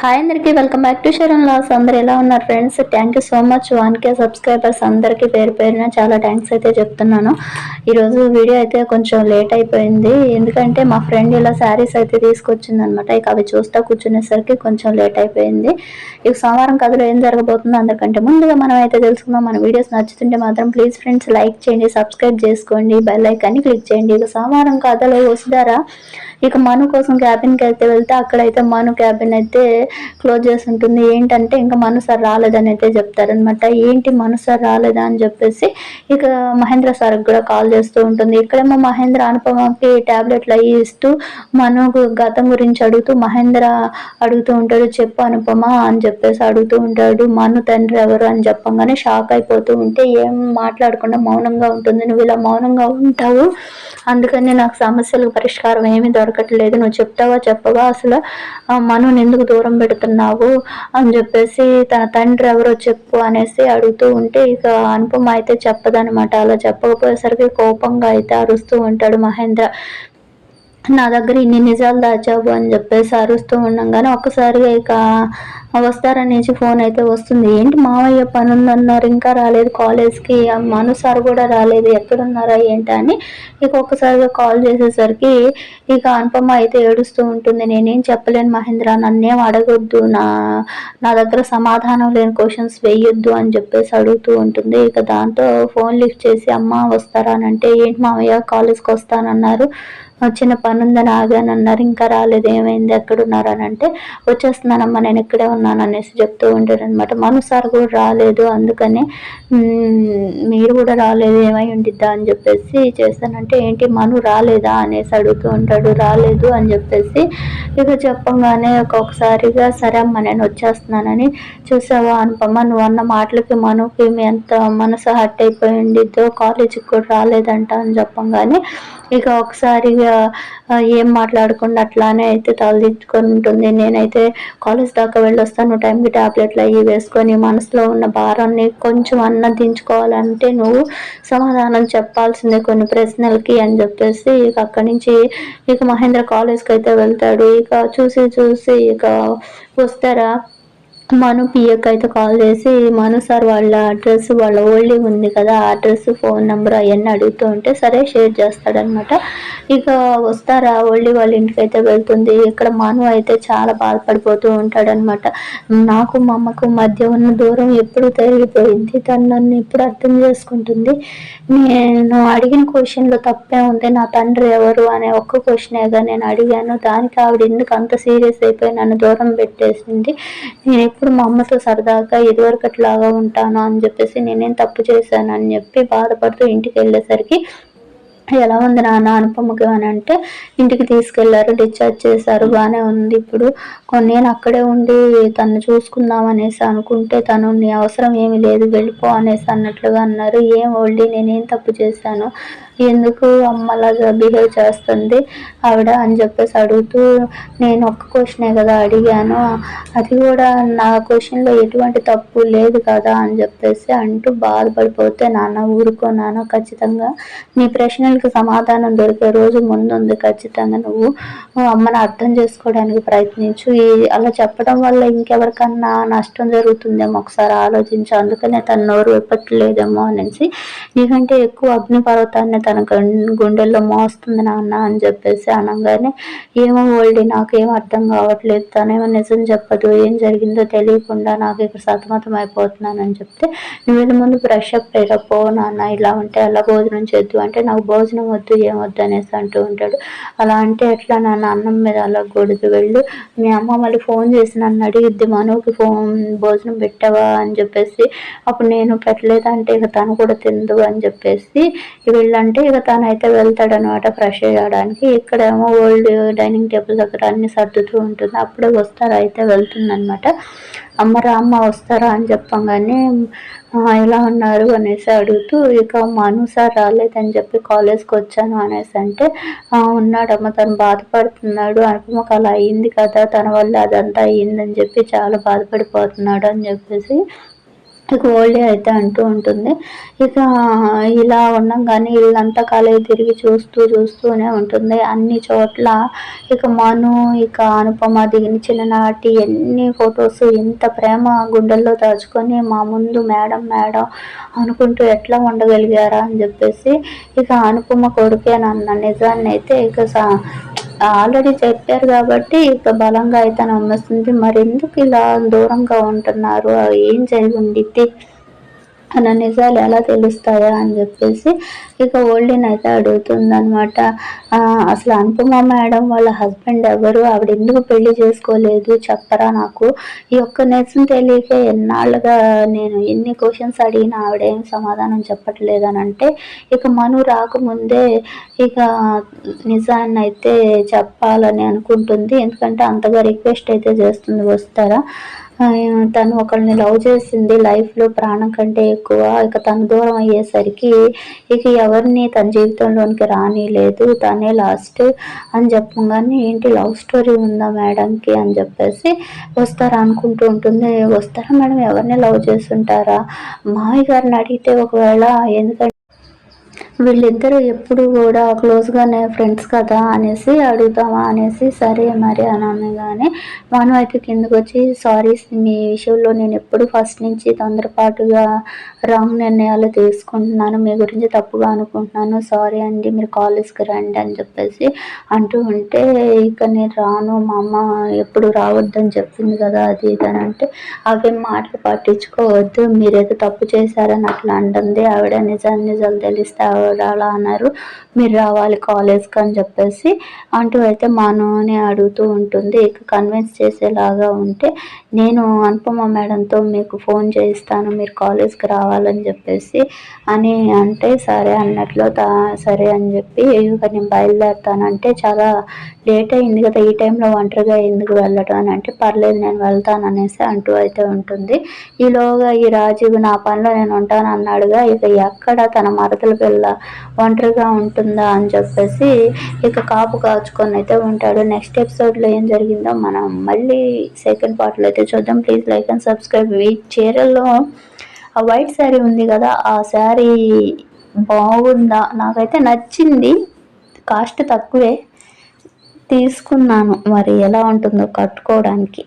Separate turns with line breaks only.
Hi అందరికీ welcome back to Sharan లాస్ అందరు ఎలా ఉన్నారు friends thank you so much one K subscribers అందరికీ పేరు పేరున చాలా థ్యాంక్స్ అయితే చెప్తున్నాను. ఈరోజు వీడియో అయితే కొంచెం లేట్ అయిపోయింది. ఎందుకంటే మా ఫ్రెండ్ ఇలా శారీస్ అయితే తీసుకొచ్చింది అనమాట ఇక అవి చూస్తా కూర్చునేసరికి కొంచెం లేట్ అయిపోయింది. ఇక సోమవారం కథలో ఏం జరగబోతుందో అందరికంటే ముందుగా మనం అయితే తెలుసుకుందాం. మన వీడియోస్ నచ్చుతుంటే మాత్రం ప్లీజ్ ఫ్రెండ్స్ లైక్ చేయండి సబ్స్క్రైబ్ చేసుకోండి బెల్ ఐకాన్ని క్లిక్ చేయండి. ఇక సోమవారం కథలో వస్తారా ఇక మను కోసం క్యాబిన్కి అయితే వెళ్తే అక్కడైతే మను క్యాబిన్ అయితే క్లోజ్ చేసి ఉంటుంది. ఏంటంటే ఇంకా మను సార్ రాలేదని అయితే చెప్తారనమాట ఏంటి మను సార్ రాలేదా అని చెప్పేసి ఇక మహేంద్ర సార్కి కూడా కాల్ చేస్తూ ఉంటుంది. ఇక్కడేమో మహేంద్ర అనుపమకి ట్యాబ్లెట్లు అవి ఇస్తూ మను గతం గురించి అడుగుతూ మహేంద్ర అడుగుతూ ఉంటాడు చెప్పు అనుపమ అని చెప్పేసి అడుగుతూ ఉంటాడు. మను తండ్రి ఎవరు అని చెప్పంగానే షాక్ అయిపోతూ ఉంటే ఏం మాట్లాడకుండా మౌనంగా ఉంటుంది. నువ్వు ఇలా మౌనంగా ఉంటావు. అందుకని నాకు సమస్యలకు పరిష్కారం ఏమీ దొరకట్లేదు. నువ్వు చెప్తావా చెప్పవా? అసలు మను ఎందుకు దూరం పెడుతున్నావు అని చెప్పేసి తన తండ్రి ఎవరో చెప్పు అనేసి అడుగుతూ ఉంటే ఇక అనుపమ అయితే చెప్పదనమాట అలా చెప్పకపోయేసరికి కోపంగా అయితే అరుస్తూ ఉంటాడు మహేంద్ర. నా దగ్గర ఇన్ని నిజాలు దాచావు అని చెప్పేసి అరుస్తూ ఉండగానే ఒక్కసారిగా ఇక వస్తారనేసి ఫోన్ అయితే వస్తుంది. ఏంటి మావయ్య పని ఉందన్నారు ఇంకా రాలేదు కాలేజ్కి? మను సార్ కూడా రాలేదు ఎక్కడున్నారా ఏంటి అని. ఇక ఒక్కసారిగా కాల్ చేసేసరికి ఇక అనుపమ అయితే ఏడుస్తూ ఉంటుంది. నేనేం చెప్పలేను మహేంద్ర నన్నేం అడగొద్దు నా నా దగ్గర సమాధానం లేని క్వశ్చన్స్ వేయొద్దు అని చెప్పేసి అడుగుతూ ఉంటుంది. ఇక దాంతో ఫోన్ లిఫ్ట్ చేసి అమ్మ వస్తారా? అని అంటే ఏంటి మావయ్య కాలేజ్కి వస్తానన్నారు. వచ్చిన పని ఉందని ఆగాను అన్నారు. ఇంకా రాలేదు. ఏమైంది? ఎక్కడున్నారు అని అంటే వచ్చేస్తున్నానమ్మా నేను ఇక్కడే ఉన్నాను అనేసి చెప్తూ ఉంటాడు అనమాట మను సార్ కూడా రాలేదు. అందుకని మీరు కూడా రాలేదు. ఏమై ఉండిద్దా? అని చెప్పేసి చేస్తానంటే ఏంటి? మను రాలేదా? అనేసి అడుగుతూ ఉంటాడు. రాలేదు అని చెప్పేసి ఇక చెప్పంగానే ఒక్కొక్కసారిగా సరే అమ్మ నేను వచ్చేస్తున్నానని చూసావా అనుపమ్మ నువ్వు అన్న మాటలకి మనుకి ఎంత మనసు హట్ అయిపోయి ఉండిద్దో కాలేజీకి కూడా రాలేదంట అని చెప్పంగానే ఇక ఒకసారిగా ఏం మాట్లాడకుండా అట్లానే అయితే తలదిద్దుకొని ఉంటుంది. నేనైతే కాలేజ్ దాకా వెళ్ళొస్తాను టైంకి టాబ్లెట్లు అవి వేసుకొని మనసులో ఉన్న భారాన్ని కొంచెం అన్న దించుకోవాలంటే నువ్వు సమాధానం చెప్పాల్సిందే కొన్ని ప్రశ్నలకి అని చెప్పేసి ఇక అక్కడి నుంచి ఇక మహేంద్ర కాలేజ్కి అయితే వెళ్తాడు. ఇక చూసి చూసి ఇక వస్తారా? మను పిఎక్ అయితే కాల్ చేసి మను సార్ వాళ్ళ అడ్రస్ వాళ్ళ ఓల్డీ ఉంది కదా ఆ అడ్రస్ ఫోన్ నెంబర్ అవన్నీ అడుగుతూ ఉంటే సరే షేర్ చేస్తాడనమాట. ఇక వస్తారా? ఓల్డీ వాళ్ళ ఇంటికి అయితే వెళ్తుంది. ఇక్కడ మను అయితే చాలా బాధపడిపోతూ ఉంటాడనమాట. నాకు మా అమ్మకు మధ్య ఉన్న దూరం ఎప్పుడు తరిగిపోయింది తను నన్ను ఎప్పుడు అర్థం చేసుకుంటుంది. నేను అడిగిన క్వశ్చన్లో తప్పే ఉంది. నా తండ్రి ఎవరు అనే ఒక్క క్వశ్చనేగా నేను అడిగాను. దానికి ఆవిడ ఎందుకు అంత సీరియస్ అయిపోయి నన్ను దూరం పెట్టేసింది? నేను ఎప్పుడు మా అమ్మతో సరదాగా ఇదివరకట్లాగా ఉంటాను అని చెప్పేసి నేనేం తప్పు చేశాను అని చెప్పి బాధపడుతూ ఇంటికి వెళ్ళేసరికి ఎలా ఉంది నాన్న అనుపమకి? అని అంటే ఇంటికి తీసుకెళ్ళారు డిశ్చార్జ్ చేశారు బాగానే ఉంది ఇప్పుడు. నేను అక్కడే ఉండి తను చూసుకుందాం అనేసి అనుకుంటే తను నీ అవసరం ఏమి లేదు వెళ్ళిపో అనేసి అన్నట్లుగా అన్నారు. ఏం ఓల్డీ నేనేం తప్పు చేశాను? ఎందుకు అమ్మలాగా బిహేవ్ చేస్తుంది ఆవిడ అని చెప్పేసి అడుగుతూ నేను ఒక్క క్వశ్చనే కదా అడిగాను. అది కూడా నా క్వశ్చన్లో ఎటువంటి తప్పు లేదు కదా అని చెప్పేసి అంటూ బాధపడిపోతే నాన్న ఊరుకో నాన్న ఖచ్చితంగా నీ ప్రశ్నలకు సమాధానం దొరికే రోజు ముందుంది. ఖచ్చితంగా నువ్వు అమ్మని అర్థం చేసుకోవడానికి ప్రయత్నించు. ఈ అలా చెప్పడం వల్ల ఇంకెవరికన్నా నష్టం జరుగుతుందేమో ఒకసారి ఆలోచించు. అందుకనే తన నోరు విప్పట్లేదేమో అనేసి నీకంటే ఎక్కువ అగ్నిపర్వతాన్ని తన గుండెల్లో మోస్తుంది నాన్న అని చెప్పేసి అనగానే ఏమో ఓల్డ్ నాకేం అర్థం కావట్లేదు. తనేమో నిజం చెప్పదు. ఏం జరిగిందో తెలియకుండా నాకు ఇక్కడ సతమతం అయిపోతున్నాను అని చెప్తే నువ్వు వెళ్ళి ముందు బ్రష్ అప్ పో నాన్న ఇలా ఉంటే అలా భోజనం చేద్దు. అంటే నాకు భోజనం వద్దు ఏమొద్దు అనేసి అంటూ ఉంటాడు. అలా అంటే ఎట్లా నాన్న? అన్నం మీద అలా కూడదు వెళ్ళు. మీ అమ్మ మళ్ళీ ఫోన్ చేసి నన్ను అడిగిద్ది మనోకి ఫోన్ భోజనం పెట్టావా? అని చెప్పేసి అప్పుడు నేను పెట్టలేదంటే ఇక తను కూడా తిందు అని చెప్పేసి వెళ్ళంటే అంటే ఇక తనైతే వెళ్తాడనమాట ఫ్రెష్ చేయడానికి ఇక్కడేమో ఓల్డ్ డైనింగ్ టేబుల్ దగ్గర అన్ని సర్దుతూ ఉంటుంది. అప్పుడే వస్తారా అయితే వెళ్తుందనమాట అమ్మ రామ్మ వస్తారా అని చెప్పంగానే ఎలా ఉన్నారు? అనేసి అడుగుతూ ఇక మను సార్ రాలేదని చెప్పి కాలేజ్కి వచ్చాను అనేసి అంటే ఉన్నాడమ్మ తను బాధపడుతున్నాడు. అనుపమకు అలా అయింది కదా తన వల్ల అదంతా అయ్యిందని చెప్పి చాలా బాధపడిపోతున్నాడు అని చెప్పేసి ఇక అయితే అంటూ ఉంటుంది. ఇక ఇలా కానీ ఇల్లంతా కాలేజ్ తిరిగి చూస్తూ చూస్తూనే ఉంటుంది. అన్ని చోట్ల ఇక మను ఇక అనుపమ దిగిన చిన్ననాటి ఎన్ని ఫొటోస్ ఎంత ప్రేమ గుండెల్లో దాచుకొని మా ముందు మేడం మేడం అనుకుంటూ ఎట్లా ఉండగలిగారా అని చెప్పేసి ఇక అనుపమ కొడుకేనన్న నిజాన్ని అయితే ఇక ఆల్రెడీ చెప్పారు కాబట్టి ఇక బలంగా అయితే నమ్మేస్తుంది. మరి ఎందుకు ఇలా దూరంగా ఉంటున్నారు? ఏం జరిగి ఉండిద్ది? నా నిజాలు ఎలా తెలుస్తాయా అని చెప్పేసి ఇక ఓల్డీని అయితే అడుగుతుందనమాట అసలు అనుపమ మేడం వాళ్ళ హస్బెండ్ ఎవరు? ఆవిడ ఎందుకు పెళ్ళి చేసుకోలేదు? చెప్పరా నాకు? ఈ ఒక్క నిజం తెలియక ఎన్నాళ్ళుగా నేను ఎన్ని క్వశ్చన్స్ అడిగినా ఆవిడేం సమాధానం చెప్పట్లేదు అని అంటే ఇక మను రాకముందే ఇక నిజాన్ని అయితే చెప్పాలని అనుకుంటుంది. ఎందుకంటే అంతగా రిక్వెస్ట్ అయితే చేస్తుంది వస్తారా? తను ఒకరిని లవ్ చేసింది లైఫ్లో ప్రాణం కంటే ఎక్కువ. ఇక తను దూరం అయ్యేసరికి ఇక ఎవరిని తన జీవితంలోనికి రాని లేదు తనే లాస్ట్ అని చెప్పగానే ఏంటి లవ్ స్టోరీ ఉందా మేడంకి? అని చెప్పేసి వస్తారా అనుకుంటూ ఉంటుంది. వస్తారా మేడం? ఎవరిని లవ్ చేస్తుంటారా? మావి గారిని అడిగితే ఒకవేళ ఎందుకంటే వీళ్ళిద్దరూ ఎప్పుడు కూడా క్లోజ్గానే ఫ్రెండ్స్ కదా అనేసి అడుగుతామా అనేసి సరే మరి అనగానే మనం అయితే కిందకు వచ్చి సారీ మీ విషయంలో నేను ఎప్పుడు ఫస్ట్ నుంచి తొందరపాటుగా రాంగ్ నిర్ణయాలు తీసుకుంటున్నాను. మీ గురించి తప్పుగా అనుకుంటున్నాను. సారీ అండి మీరు కాలేజ్కి రండి అని చెప్పేసి అంటూ ఉంటే ఇక నేను రాను మా అమ్మ ఎప్పుడు రావద్దని చెప్పింది కదా అది ఇది అని అంటే అవే మాటలు పట్టించుకోవద్దు. మీరేదో తప్పు చేశారని అట్లా అంటుంది. ఆవిడ నిజాన్ని నిజాలు తెలిస్తే ఆవిడ అలా అన్నారు. మీరు రావాలి కాలేజ్కి అని చెప్పేసి అంటూ అయితే మానవని అడుగుతూ ఉంటుంది. ఇక కన్విన్స్ చేసేలాగా ఉంటే నేను అనుపమ మేడంతో మీకు ఫోన్ చేయిస్తాను. మీరు కాలేజ్కి రావాలని చెప్పేసి అని అంటే సరే అన్నట్లు సరే అని చెప్పి ఇక నేను బయలుదేరుతానంటే చాలా లేట్ అయింది కదా. ఈ టైంలో ఒంటరిగా ఎందుకు వెళ్ళడం అని అంటే పర్లేదు నేను వెళ్తాను అనేసి అంటూ అయితే ఉంటుంది. ఈలోగా ఈ రాజీవ్ నా పనిలో నేను ఉంటాను అన్నాడుగా. ఇక ఎక్కడ తన మరదల పిల్ల ఒంటరిగా ఉంటుందా అని చెప్పేసి ఇక కాపు కాచుకొని అయితే ఉంటాడు. నెక్స్ట్ ఎపిసోడ్లో ఏం జరిగిందో మనం మళ్ళీ సెకండ్ పార్ట్లో అయితే చూద్దాం. ప్లీజ్ లైక్ అండ్ సబ్స్క్రైబ్ ఈ చీరల్లో ఆ వైట్ శారీ ఉంది కదా ఆ శారీ బాగుందా? నాకైతే నచ్చింది. కాస్ట్ తక్కువే. తీసుకున్నాను. మరి ఎలా ఉంటుందో కట్టుకోవడానికి.